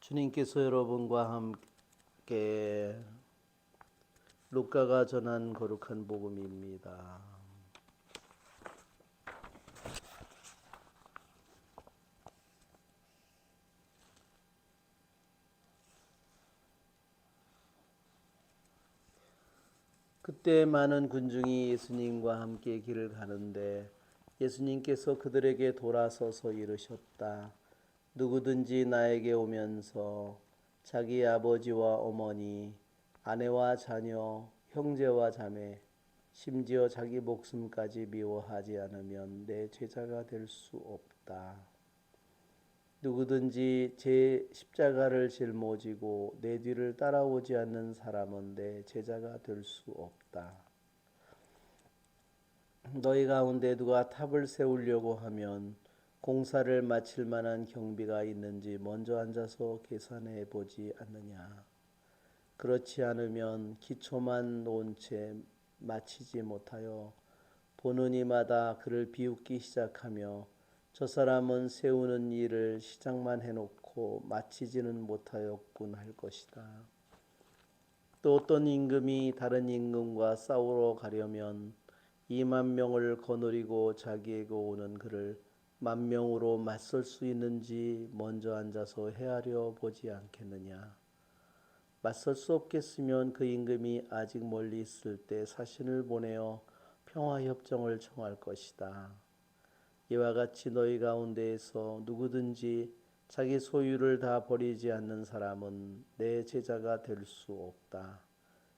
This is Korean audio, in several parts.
주님께서 여러분과 함께 루카가 전한 거룩한 복음입니다. 그때 많은 군중이 예수님과 함께 길을 가는데 예수님께서 그들에게 돌아서서 이르셨다. 누구든지 나에게 오면서 자기 아버지와 어머니, 아내와 자녀, 형제와 자매, 심지어 자기 목숨까지 미워하지 않으면 내 제자가 될 수 없다. 누구든지 제 십자가를 짊어지고 내 뒤를 따라오지 않는 사람은 내 제자가 될 수 없다. 너희 가운데 누가 탑을 세우려고 하면 공사를 마칠 만한 경비가 있는지 먼저 앉아서 계산해 보지 않느냐. 그렇지 않으면 기초만 놓은 채 마치지 못하여 보는 이마다 그를 비웃기 시작하며 저 사람은 세우는 일을 시작만 해놓고 마치지는 못하였군 할 것이다. 또 어떤 임금이 다른 임금과 싸우러 가려면 2만 명을 거느리고 자기에게 오는 그를 만 명으로 맞설 수 있는지 먼저 앉아서 헤아려 보지 않겠느냐. 맞설 수 없겠으면 그 임금이 아직 멀리 있을 때 사신을 보내어 평화 협정을 청할 것이다. 이와 같이 너희 가운데에서 누구든지 자기 소유를 다 버리지 않는 사람은 내 제자가 될 수 없다.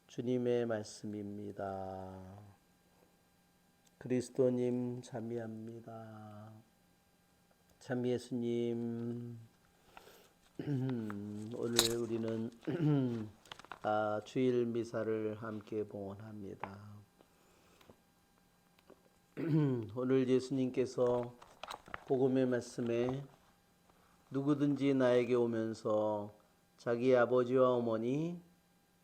주님의 말씀입니다. 그리스도님 참여합니다. 참 예수님 오늘 우리는 아, 주일 미사를 함께 봉헌합니다. 오늘 예수님께서 복음의 말씀에 누구든지 나에게 오면서 자기 아버지와 어머니,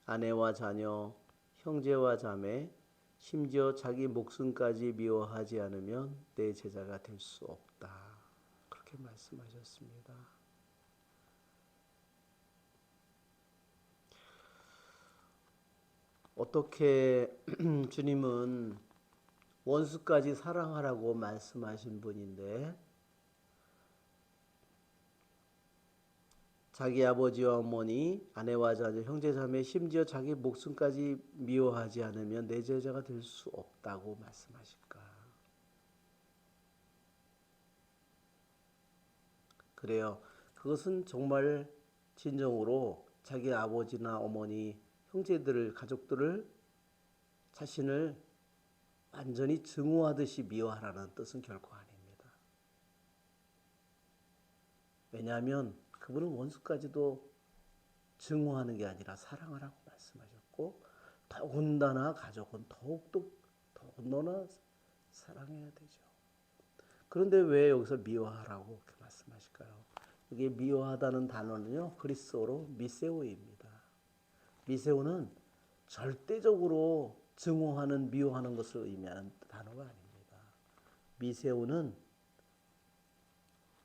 아내와 자녀, 형제와 자매, 심지어 자기 목숨까지 미워하지 않으면 내 제자가 될 수 없다. 그렇게 말씀하셨습니다. 어떻게 주님은 원수까지 사랑하라고 말씀하신 분인데 자기 아버지와 어머니, 아내와 자녀, 형제 자매, 심지어 자기 목숨까지 미워하지 않으면 내 제자가 될 수 없다고 말씀하실까? 그래요. 그것은 정말 진정으로 자기 아버지나 어머니, 형제들을, 가족들을 자신을 완전히 증오하듯이 미워하라는 뜻은 결코 아닙니다. 왜냐하면 그분은 원수까지도 증오하는 게 아니라 사랑하라고 말씀하셨고 더군다나 가족은 더욱더 더군다나 사랑해야 되죠. 그런데 왜 여기서 미워하라고 그렇게 말씀하실까요? 이게 미워하다는 단어는요 그리스어로 미세오입니다. 미세오는 절대적으로 증오하는 미워하는 것을 의미하는 단어가 아닙니다. 미세오는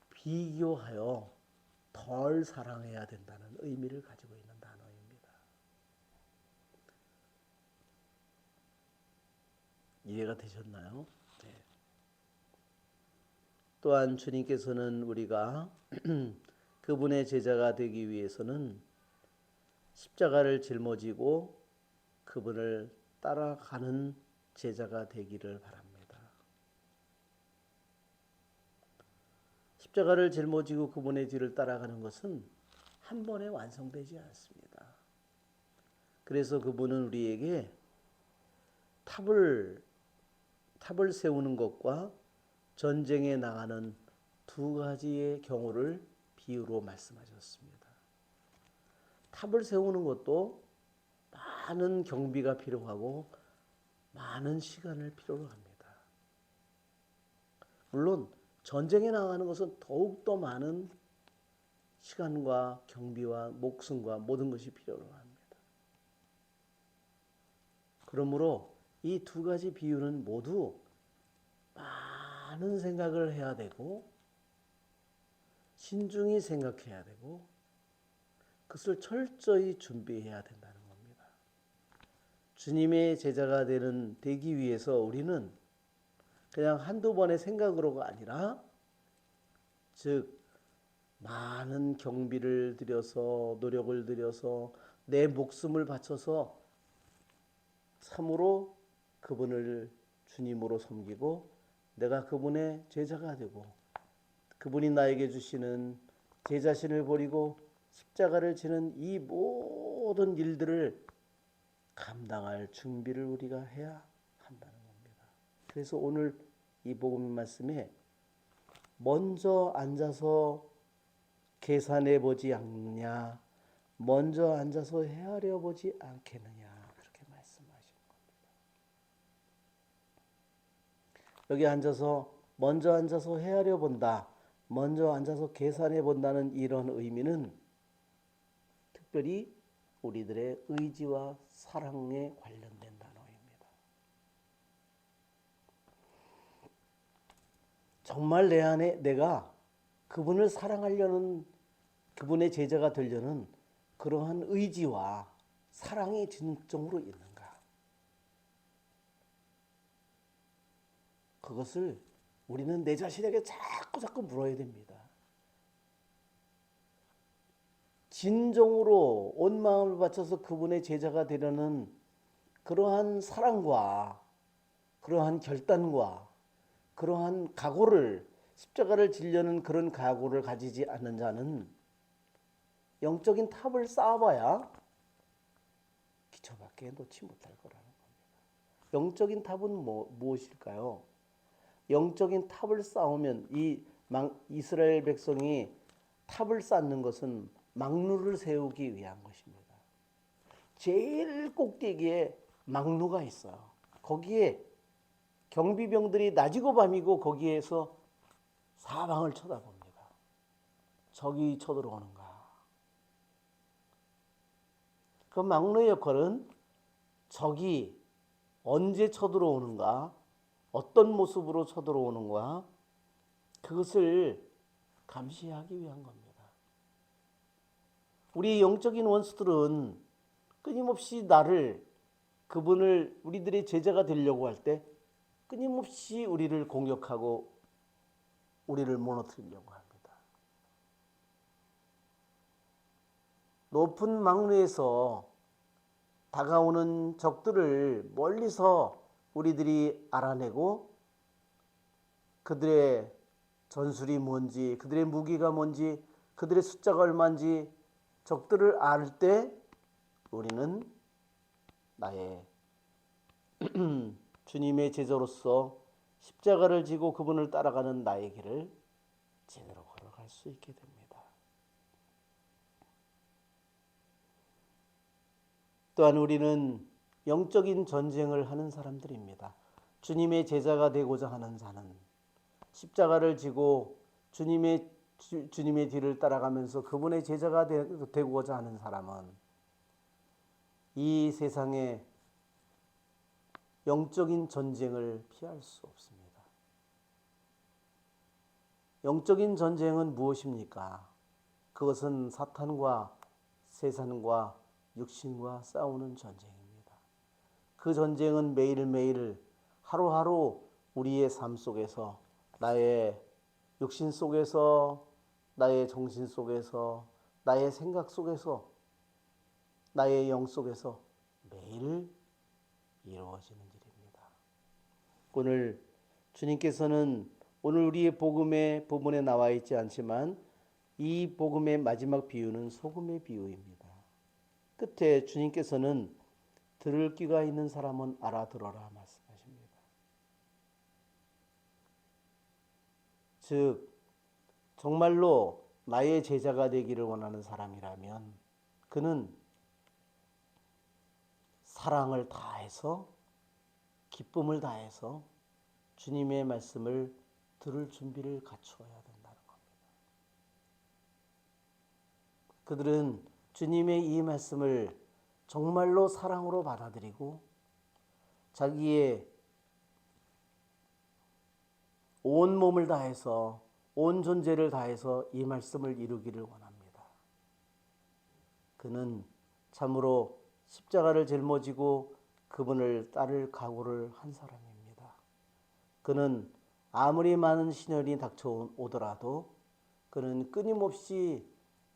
비교하여 덜 사랑해야 된다는 의미를 가지고 있는 단어입니다. 이해가 되셨나요? 네. 또한 주님께서는 우리가 그분의 제자가 되기 위해서는 십자가를 짊어지고 그분을 따라가는 제자가 되기를 바랍니다. 십자가를 짊어지고 그분의 뒤를 따라가는 것은 한 번에 완성되지 않습니다. 그래서 그분은 우리에게 탑을 탑을 세우는 것과 전쟁에 나가는 두 가지의 경우를 비유로 말씀하셨습니다. 탑을 세우는 것도 많은 경비가 필요하고 많은 시간을 필요로 합니다. 물론 전쟁에 나가는 것은 더욱더 많은 시간과 경비와 목숨과 모든 것이 필요로 합니다. 그러므로 이 두 가지 비유는 모두 많은 생각을 해야 되고 신중히 생각해야 되고 그것을 철저히 준비해야 겁니다. 주님의 제자가 되는 되기 위해서 우리는 그냥 한두 번의 생각으로가 아니라 즉 많은 경비를 들여서 노력을 들여서 내 목숨을 바쳐서 참으로 그분을 주님으로 섬기고 내가 그분의 제자가 되고 그분이 나에게 주시는 제 자신을 버리고 십자가를 지는 이 모든 일들을 감당할 준비를 우리가 해야 한다는 겁니다. 그래서 오늘 이 복음 말씀에 먼저 앉아서 계산해 보지 않느냐, 먼저 앉아서 헤아려 보지 않겠느냐 그렇게 말씀하신 겁니다. 여기 앉아서 먼저 앉아서 헤아려 본다, 먼저 앉아서 계산해 본다는 이런 의미는 특별히 우리들의 의지와 사랑에 관련된 단어입니다. 정말 내 안에 내가 그분을 사랑하려는 그분의 제자가 되려는 그러한 의지와 사랑이 진정으로 있는가? 그것을 우리는 내 자신에게 자꾸 자꾸 물어야 됩니다. 진정으로 온 마음을 바쳐서 그분의 제자가 되려는 그러한 사랑과 그러한 결단과 그러한 각오를 십자가를 지려는 그런 각오를 가지지 않는 자는 영적인 탑을 쌓아봐야 기초밖에 놓지 못할 거라는 겁니다. 영적인 탑은 뭐, 무엇일까요? 영적인 탑을 쌓으면 이 망, 이스라엘 백성이 탑을 쌓는 것은 망루를 세우기 위한 것입니다. 제일 꼭대기에 망루가 있어요. 거기에 경비병들이 낮이고 밤이고 거기에서 사방을 쳐다봅니다. 적이 쳐들어오는가. 그 망루의 역할은 적이 언제 쳐들어오는가, 어떤 모습으로 쳐들어오는가, 그것을 감시하기 위한 겁니다. 우리 영적인 원수들은 끊임없이 나를 그분을 우리들의 제자가 되려고 할 때 끊임없이 우리를 공격하고 우리를 무너뜨리려고 합니다. 높은 망루에서 다가오는 적들을 멀리서 우리들이 알아내고 그들의 전술이 뭔지, 그들의 무기가 뭔지, 그들의 숫자가 얼마인지 적들을 알 때 우리는 나의 주님의 제자로서 십자가를 지고 그분을 따라가는 나의 길을 제대로 걸어갈 수 있게 됩니다. 또한 우리는 영적인 전쟁을 하는 사람들입니다. 주님의 제자가 되고자 하는 자는 십자가를 지고 주님의 주, 주님의 뒤를 따라가면서 그분의 제자가 되, 되고자 하는 사람은 이 세상에 영적인 전쟁을 피할 수 없습니다. 영적인 전쟁은 무엇입니까? 그것은 사탄과 세상과 육신과 싸우는 전쟁입니다. 그 전쟁은 매일매일 하루하루 우리의 삶 속에서 나의 육신 속에서 나의 정신 속에서 나의 생각 속에서 나의 영 속에서 매일 이루어지는 일입니다. 오늘 주님께서는 오늘 우리의 복음의 부분에 나와 있지 않지만 이 복음의 마지막 비유는 소금의 비유입니다. 끝에 주님께서는 들을 귀가 있는 사람은 알아들어라 말씀하십니다. 즉 정말로 나의 제자가 되기를 원하는 사람이라면 그는 사랑을 다해서 기쁨을 다해서 주님의 말씀을 들을 준비를 갖추어야 된다는 겁니다. 그들은 주님의 이 말씀을 정말로 사랑으로 받아들이고 자기의 온 몸을 다해서 온 존재를 다해서 이 말씀을 이루기를 원합니다. 그는 참으로 십자가를 짊어지고 그분을 따를 각오를 한 사람입니다. 그는 아무리 많은 시련이 닥쳐오더라도 그는 끊임없이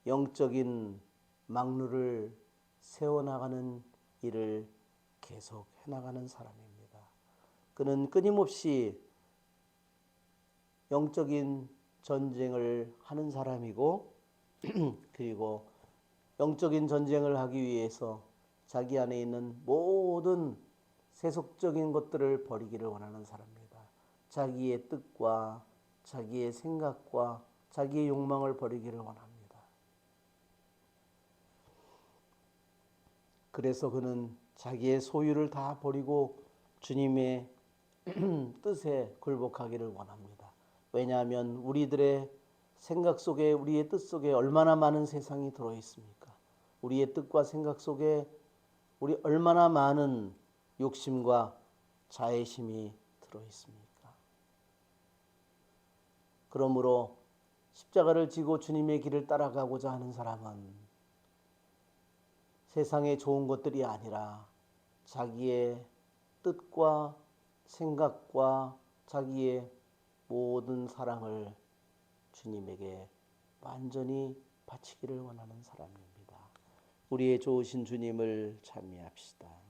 영적인 막루를 세워나가는 일을 계속 해나가는 사람입니다. 그는 끊임없이 영적인 전쟁을 하는 사람이고 그리고 영적인 전쟁을 하기 위해서 자기 안에 있는 모든 세속적인 것들을 버리기를 원하는 사람입니다. 자기의 뜻과 자기의 생각과 자기의 욕망을 버리기를 원합니다. 그래서 그는 자기의 소유를 다 버리고 주님의 뜻에 굴복하기를 원합니다. 왜냐하면 우리들의 생각 속에 우리의 뜻 속에 얼마나 많은 세상이 들어 있습니까? 우리의 뜻과 생각 속에 우리 얼마나 많은 욕심과 자애심이 들어 있습니까? 그러므로 십자가를 지고 주님의 길을 따라가고자 하는 사람은 세상의 좋은 것들이 아니라 자기의 뜻과 생각과 자기의 모든 사랑을 주님에게 완전히 바치기를 원하는 사람입니다. 우리의 좋으신 주님을 찬미합시다.